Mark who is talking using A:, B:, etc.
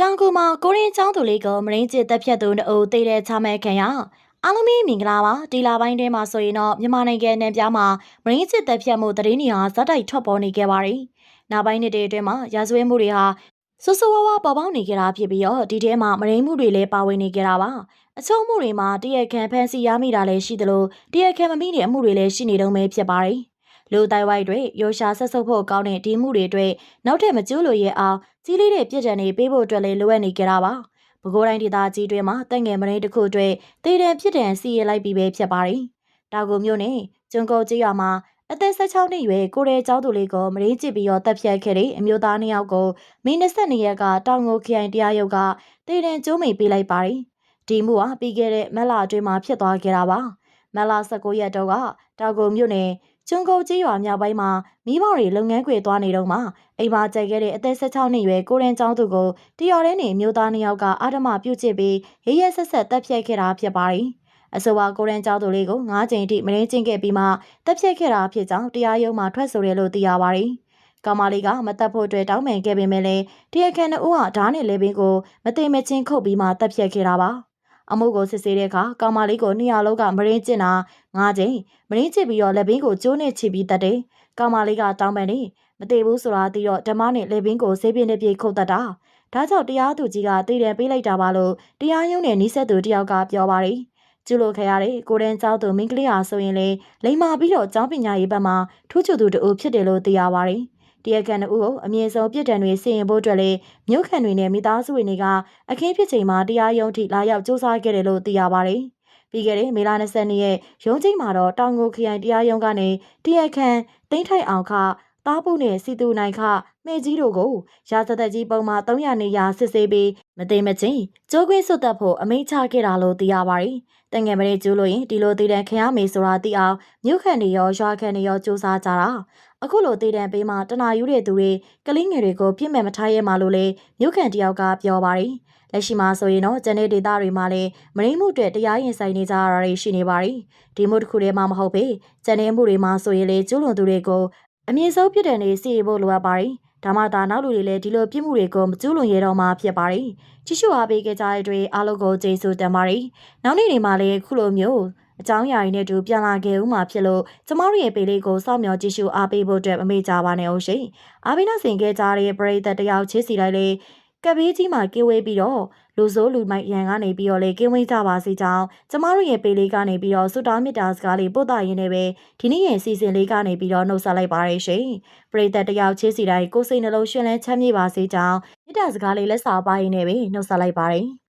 A: တောင်ကူမှာကိုရင်းချောင်းသူလေးကိုမရင်းကျစ်တက်ဖြတ်သူနှုတ်တေးတဲ့ချမဲ့ခံရအားလုံးမင်္ဂလာပါဒီလာပိုင်းထဲမှာဆိုရင်တော့မြန်မာနိုင်ငံနယ်ပြားမှာမရင်းကျစ်တက်ဖြတ်မှုသတင်းတွေဟာဇက်တိုက်ထွက်ပေါ်နေခဲ့ပါတယ်။နောက်ပိုင်းနှစ်တွေအတွင်းမှာရာဇဝတ်မှုတွေဟာဆူဆူဝါးဝါပေါ်ပေါက်နေကြတာဖြစ်ပြီးတော့ဒီထဲမှာမရင်းမှုတွေလည်းပါဝင်နေကြတာပါ။အချုံမှုတွေမှာတရက်ခံဖန်စီရမိတာလည်းရှိသလိုတရက်ခံမမိတဲ့အမှုတွေလည်းရှိနေတုံးပဲဖြစ်ပါတယ်။ လူတိုင်ဝိုက်တွေရောရှာဆက်ဆုပ်ဖို့ကောင်းတဲ့ဒီမှုတွေအတွက်နောက်ထပ်မကျူးလို့ရအောင်ကြီးလေးတဲ့ပြစ်ဒဏ်တွေပေးဖို့အတွက်လည်းလိုအပ်နေကြတာပါ။ပဲခူးတိုင်းဒေသကြီးတွေမှာတက်ငယ်မရင်းတစ်ခုအတွက်တည်တယ်ပြစ်ဒဏ်စီရလိုက်ပြီးပဲဖြစ်ပါတယ်။တောင်ကုန်မြို့နယ်ကျွန်းကုန်းကြီးရွာမှာအသက်16နှစ်ရွယ်ကိုရဲကျောင်းသူလေးကိုမရင်းကျစ်ပြီးတော့တပ်ဖြတ်ခဲ့တဲ့အမျိုးသားနှစ်ယောက်ကိုမင်း22ရက်ကတောင်ကိုခရိုင်တရားရုံးကတည်တယ်ကျိုးမိပေးလိုက်ပါတယ်။ဒီမှုဟာပြီးခဲ့တဲ့မက်လာအတွင်းမှာဖြစ်သွားခဲ့တာပါ။ မက်လာ19ရက်တော့ကတောင်ကုန်မြို့နယ်ကျွန်းကုန်းကြီးရွာမြောက်ပိုင်းမှာမိဘတွေလုပ်ငန်းခွေသွားနေတော့မှအိမ်မှာကြိုက်ခဲ့တဲ့အသက်16နှစ်ရွယ်ကိုရင်ကျောင်းသူကိုတရော်တဲ့နေမျိုးသားနှစ်ယောက်ကအာဓမပြုတ်ချစ်ပြီးရရဆက်ဆက်တပ်ဖြတ်ခဲ့တာဖြစ်ပါတယ်။အဆိုပါကိုရင်ကျောင်းသူလေးကို၅ချိန်အထိမရင်းချင်းခဲ့ပြီးမှတပ်ဖြတ်ခဲ့တာဖြစ်ကြောင်းတရားရုံးမှာထွက်ဆိုတယ်လို့သိရပါတယ်။ကောင်မလေးကမတက်ဖို့အတွက်တောင်းပန်ခဲ့ပေမဲ့လည်းတရားခံတို့ဟာဓာတ်နဲ့လေပင်ကိုမသိမချင်းခုတ်ပြီးမှတပ်ဖြတ်ခဲ့တာပါ။ အမှုကိုစစ်ဆေးတဲ့အခါကောင်မလေးကိုနှစ်ယောက်လုံးကမရင်းကျင်တာ၅ချိန်မရင်းချစ်ပြီးတော့လက်ဘင်းကိုကျိုးနဲ့ချစ်ပြီးတက်တယ်။ကောင်မလေးကတောင်းပန်နေမသေးဘူးဆိုတာသိတော့ဓမ္မနဲ့လက်ဘင်းကိုဆေးပြင်းနဲ့ပြေခုတ်တတ်တာ။ဒါကြောင့်တရားသူကြီးကတည်တယ်ပေးလိုက်တာပါလို့တရားရုံးနဲ့နှိဆက်သူတယောက်ကပြောပါတယ်။ကျူလို့ခရတဲ့ကိုရန်ကျောင်းသူမင်းကလေးဟာဆိုရင်လေလိမ္မာပြီးတော့ကျောင်းပညာရေးဘက်မှာထူးချွန်သူတူဖြစ်တယ်လို့သိရပါတယ်။ တရားခံတို့ကိုအမြင့်ဆုံးပြစ်ဒဏ်တွေစီရင်ဖို့အတွက်လေမြို့ခံတွေနဲ့မိသားစုဝင်တွေကအခင်းဖြစ်ချိန်မှာတရားရုံးထိလာရောက်စ조사ခဲ့တယ်လို့သိရပါတယ်။ပြီးခဲ့တဲ့မေလ22ရက်ရုံးချိန်မှာတော့တောင်ကိုခရိုင်တရားရုံးကနေတရားခံတိမ့်ထိုက်အောင်ခ တားပုနဲ့စီတူနိုင်ခမှဲကြီးတို့ကိုရာဇသက်ကြီးပုံမှာ300နေရာစစ်ဆေးပြီးမသိမချင်းကျိုးခွင်းစွတ်သက်ဖို့အမိန့်ချခဲ့တာလို့သိရပါတယ်။တငယ်မလေးကျိုးလို့ရင်ဒီလိုတည်တံခံရမေဆိုတာသိအောင်မြို့ခံတွေရောရွာခံတွေရောစူးစမ်းကြတာ။အခုလိုတည်တံပေးမှတနာယူတဲ့သူတွေကလေးငယ်တွေကိုပြစ်မဲ့မထားရဲမှလို့လေမြို့ခံတယောက်ကပြောပါတယ်။လက်ရှိမှာဆိုရင်တော့ကျန်တဲ့ဒေသတွေမှာလည်းမရင်းမှုတွေတရားရင်ဆိုင်နေကြရတာတွေရှိနေပါတယ်။ဒီမှုတစ်ခုတည်းမှမဟုတ်ပေကျန်တဲ့မှုတွေမှာဆိုရင်လေကျူးလွန်သူတွေကို အမြင့်ဆုံးပြစ်ဒဏ်တွေစီရင်ဖို့လိုအပ်ပါတယ်။ဒါမှသာနောက်လူတွေလည်းဒီလိုပြစ်မှုတွေကိုမကျူးလွန်ရတော့မှဖြစ်ပါတယ်။ကြည့်ရှုအားပေးကြတဲ့အတွက်အားလုံးကိုကျေးဇူးတင်ပါတယ်။နောက်နေ့တွေမှာလည်းခုလိုမျိုးအကြောင်းအရာတွေနဲ့တူပြန်လာခဲ့ဦးမှာဖြစ်လို့ကျမတို့ရဲ့ပေလေးကိုစောင့်မျှော်ကြည့်ရှုအားပေးဖို့အတွက်မမေ့ကြပါနဲ့အောင်ရှင်။အားပေးနှဆင်ခဲ့ကြတဲ့ပရိသတ်တယောက်ချစ်စီလိုက်လေ ကပ်ဘေးကြီးမှာကင်းဝေးပြီးတော့လူဆိုးလူမိုက်ရန်ကနေပြီးတော့လေကင်းဝေးကြပါစေကြောင်းကျမတို့ရဲ့ပေလေးကနေပြီးတော့ဆုတောင်းမေတ္တာစကားလေးပို့တာရင်းနဲ့ပဲဒီနေ့ရဲ့စီစဉ်လေးကနေပြီးတော့နှုတ်ဆက်လိုက်ပါရရှင်ပရိသတ်တယောက်ချစ်စီတိုင်းကိုယ်စိတ်နှလုံးရှင်လန်းချမ်းမြေ့ပါစေကြောင်းမေတ္တာစကားလေးလက်စာပါရင်းနဲ့ပဲနှုတ်ဆက်လိုက်ပါတယ်